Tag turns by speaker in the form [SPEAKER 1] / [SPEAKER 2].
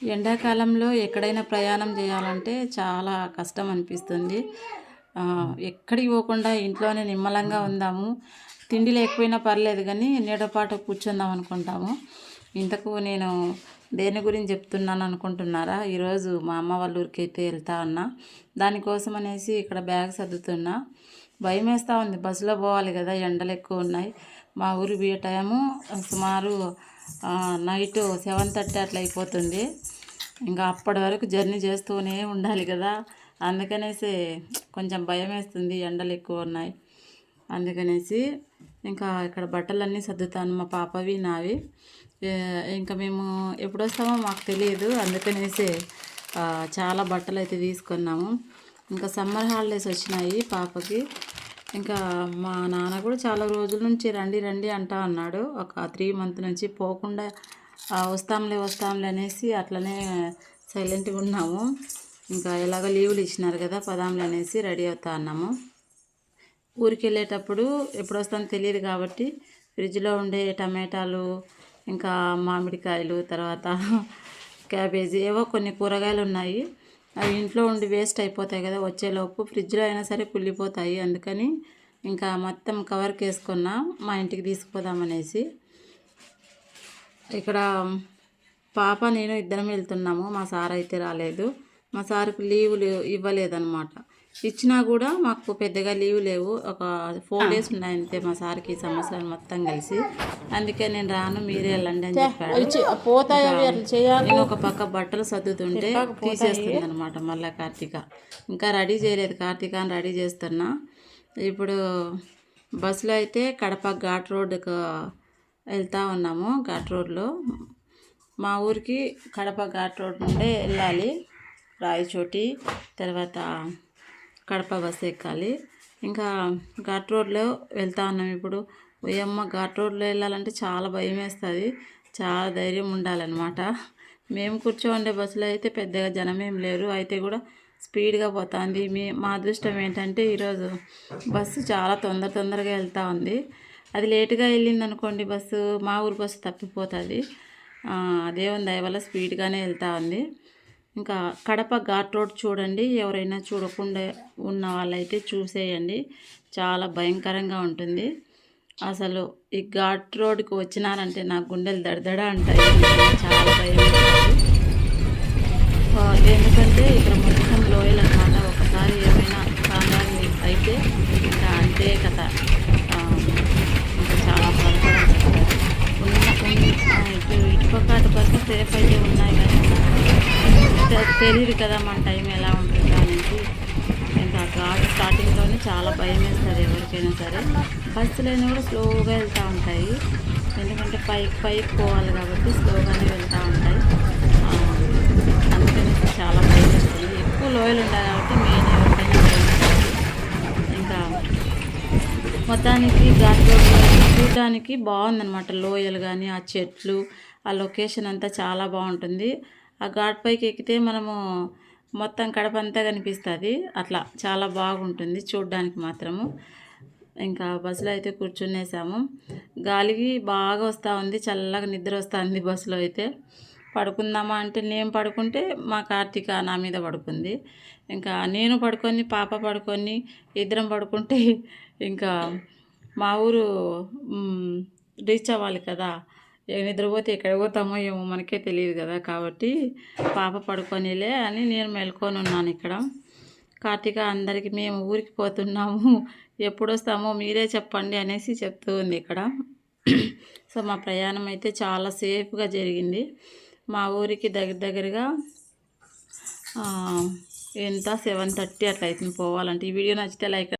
[SPEAKER 1] ఎండాకాలంలో ఎక్కడైనా ప్రయాణం చేయాలంటే చాలా కష్టం అనిపిస్తుంది. ఎక్కడికి పోకుండా ఇంట్లోనే నిమ్మలంగా ఉందాము. తిండి లేకపోయినా పర్లేదు కానీ నీడపాటు కూర్చుందాం అనుకుంటాము. ఇంతకు నేను దేని గురించి చెప్తున్నాను అనుకుంటున్నారా? ఈరోజు మా అమ్మ వాళ్ళ ఊరికి అయితే వెళ్తా ఉన్నా దానికోసం అనేసి ఇక్కడ బ్యాగ్ సర్దుతున్నా. భయం వేస్తూ ఉంది. బస్సులో పోవాలి కదా ఎండలు ఎక్కువ ఉన్నాయి. మా ఊరి బియ్య టైము సుమారు నైట్ సెవెన్ థర్టీ అట్లా అయిపోతుంది. ఇంకా అప్పటి వరకు జర్నీ చేస్తూనే ఉండాలి కదా. అందుకనేసి కొంచెం భయం వేస్తుంది ఎండలు ఎక్కువ ఉన్నాయి. అందుకనేసి ఇంకా ఇక్కడ బట్టలన్నీ సర్దుతాను. మా పాపవి నావి. ఇంకా మేము ఎప్పుడు వస్తామో మాకు తెలియదు. అందుకనేసి చాలా బట్టలు అయితే తీసుకున్నాము. ఇంకా సమ్మర్ హాలిడేస్ వచ్చినాయి పాపకి. ఇంకా మా నాన్న కూడా చాలా రోజుల నుంచి రండి రండి అంటా అన్నాడు. ఒక త్రీ మంత్ నుంచి పోకుండా వస్తాంలే వస్తాంలే అనేసి అట్లనే సైలెంట్గా ఉన్నాము. ఇంకా ఎలాగో లీవులు ఇచ్చినారు కదా పదాంలే అనేసి రెడీ అవుతా అన్నాము. ఊరికి వెళ్ళేటప్పుడు ఎప్పుడు వస్తానో తెలియదు కాబట్టి ఫ్రిడ్జ్లో ఉండే టమాటాలు ఇంకా మామిడికాయలు తర్వాత క్యాబేజీ ఏవో కొన్ని కూరగాయలు ఉన్నాయి. అవి ఇంట్లో ఉండి వేస్ట్ అయిపోతాయి కదా వచ్చేలోపు ఫ్రిడ్జ్లో అయినా సరే కుళ్ళిపోతాయి. అందుకని ఇంకా మొత్తం కవర్కి వేసుకున్నా మా ఇంటికి తీసుకుపోదామనేసి ఇక్కడ పాప నేను ఇద్దరం వెళ్తున్నాము. మా సార్ అయితే రాలేదు. మా సార్కు లీవులు ఇవ్వలేదన్నమాట. ఇచ్చినా కూడా మాకు పెద్దగా లీవ్ లేవు. ఒక ఫోర్ డేస్ ఉన్నాయి అంతే మా సార్కి ఈ సంవత్సరం మొత్తం కలిసి. అందుకే నేను రాను మీరే వెళ్ళండి అని చెప్పాడు. నేను ఒక పక్క బట్టలు సర్దుతుంటే తీసేస్తుంది అనమాట మళ్ళీ కార్తీక. ఇంకా రెడీ చేయలేదు. కార్తీక అని రెడీ చేస్తున్నా. ఇప్పుడు బస్సులో అయితే కడప ఘాట్ రోడ్డుకు వెళ్తా ఉన్నాము ఘాట్ రోడ్లో. మా ఊరికి కడప ఘాట్ రోడ్ నుండే వెళ్ళాలి రాయచోటి. తర్వాత కడప బస్సు ఎక్కాలి. ఇంకా ఘాట్ రోడ్లో వెళ్తా ఉన్నాం ఇప్పుడు. ఓయమ్మ ఘాట్ రోడ్లో వెళ్ళాలంటే చాలా భయం వేస్తుంది. చాలా ధైర్యం ఉండాలన్నమాట. మేము కూర్చోండే బస్సులో అయితే పెద్దగా జనం ఏం లేరు. అయితే కూడా స్పీడ్గా పోతుంది. మీ మా అదృష్టం ఏంటంటే ఈరోజు బస్సు చాలా తొందర తొందరగా వెళ్తూ ఉంది. అది లేటుగా వెళ్ళింది అనుకోండి బస్సు మా ఊరు బస్సు తప్పిపోతుంది. అదే ఉంది వల్ల స్పీడ్గానే వెళ్తూ ఉంది. ఇంకా కడప ఘాట్ రోడ్ చూడండి. ఎవరైనా చూడకుండా ఉన్న వాళ్ళైతే చూసేయండి. చాలా భయంకరంగా ఉంటుంది. అసలు ఈ ఘాట్ రోడ్కి వచ్చినారంటే నా గుండెలు దడదడ అంటాయి. చాలా భయం ఎందుకంటే ఇక్కడ మొత్తం లోయలు అనమాట ఒకసారి ఏమైనా కాండాలి అయితే ఇంకా అంతే కథ. ఇంకా చాలా బాధపడాలి ఉన్న ఇటు ఇటుపక్క అటుపక్క సేఫ్ అయితే ఉన్నాయి కానీ తెలియదు కదా మన టైం ఎలా ఉంటుంది అనేసి. ఇంకా ఘాట్ స్టార్టింగ్లోనే చాలా భయం వేస్తుంది ఎవరికైనా సరే. బస్సులైనా కూడా స్లోగా వెళ్తూ ఉంటాయి. ఎందుకంటే పైకి పైకి పోవాలి కాబట్టి స్లోగానే వెళ్తూ ఉంటాయి. అందుకని చాలా భయం వేస్తుంది ఎక్కువ లోయలు ఉంటాయి కాబట్టి మెయిన్ ఎవరికైనా భయం ఇంకా మొత్తానికి ఘాట్ చూడడానికి బాగుందన్నమాట. లోయలు కానీ ఆ చెట్లు ఆ లొకేషన్ అంతా చాలా బాగుంటుంది. ఆ ఘాట్ పైకి ఎక్కితే మనము మొత్తం కడప అంతా కనిపిస్తుంది. అట్లా చాలా బాగుంటుంది చూడడానికి మాత్రము. ఇంకా బస్సులో అయితే కూర్చునేసాము. గాలికి బాగా వస్తూ ఉంది చల్లగా నిద్ర వస్తుంది బస్సులో అయితే. పడుకుందామా అంటే నేను పడుకుంటే మా కార్తీక నా మీద పడుకుంది. ఇంకా నేను పడుకొని పాప పడుకొని ఇద్దరం పడుకుంటే ఇంకా మా ఊరు రీచ్ అవ్వాలి కదా. నిద్రపోతే ఎక్కడ పోతామో ఏమో మనకే తెలియదు కదా కాబట్టి పాప పడుకొనిలే అని నేను మెలుకొని ఉన్నాను ఇక్కడ. కార్తీక అందరికీ మేము ఊరికి పోతున్నాము. ఎప్పుడు వస్తామో మీరే చెప్పండి అనేసి చెప్తూ ఉంది ఇక్కడ. సో మా ప్రయాణం అయితే చాలా సేఫ్గా జరిగింది. మా ఊరికి దగ్గర దగ్గరగా ఎంత? సెవెన్ థర్టీ అట్లా అవుతుంది పోవాలంటే. ఈ వీడియో నచ్చితే లైక్